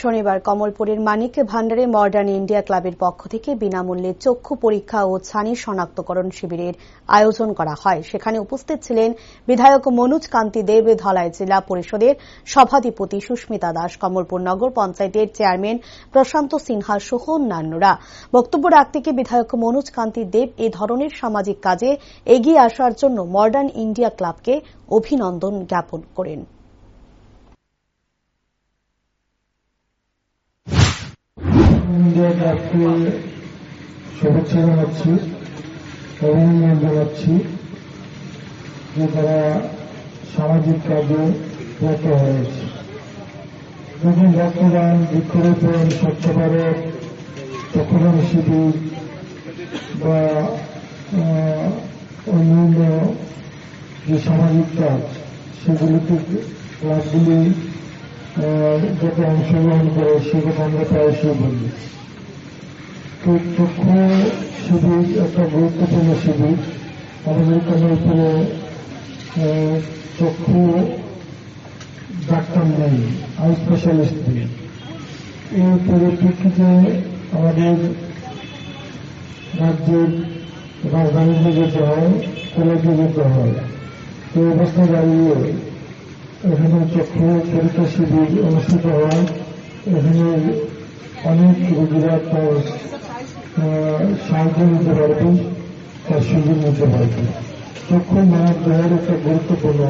শনিবার কমলপুরের মানিক ভান্ডারে modern India ক্লাবের পক্ষ থেকে বিনামূল্যে চক্ষু পরীক্ষা ও ছানি শনাক্তকরণ শিবিরের আয়োজন করা হয়। সেখানে উপস্থিত ছিলেন বিধায়ক মনোজ কান্তি দেব, ধলাই জেলা পরিষদের সভাধিপতি সুস্মিতা দাস, কমলপুর নগর পঞ্চায়েতের চেয়ারম্যান প্রশান্ত সিনহা সহ অন্যান্যরা। বক্তব্য রাখতে গিয়ে বিধায়ক মনোজ কান্তি দেব এ ধরনের সামাজিক কাজে এগিয়ে আসার জন্য মডার্ন ইন্ডিয়া ক্লাবকে অভিনন্দন জ্ঞাপন করেন। ক্লাবকে শুভেচ্ছা জানাচ্ছি, অভিনন্দন জানাচ্ছি যে তারা সামাজিক কাজে ব্রত হয়েছে। যখন রক্তদান, বৃক্ষরোপণ, স্বচ্ছ ভারত রক্তদান শিবির বা অন্যান্য যে সামাজিক কাজ সেগুলিতে ক্লাবগুলি যাতে অংশগ্রহণ করে, সে কথা আমরা প্রায়শই বলি। চক্ষু শিবির একটা গুরুত্বপূর্ণ শিবির আমাদের আহ, চক্ষু ডাক্তার নেই আই স্পেশালিস্ট নেই এই পরিপ্রেক্ষিতে আমাদের রাজ্যের রাজধানীতে যেতে হয় কলেজে যেতে হয় এই অবস্থা দাঁড়িয়ে এখানে চক্ষু পরীক্ষা শিবির অনুষ্ঠিত হয় এখানে অনেক রোগীরা সাহায্য নিতে পারবে তার সুযোগ নিতে পারবে। চক্ষু মানব দেহের একটা গুরুত্বপূর্ণ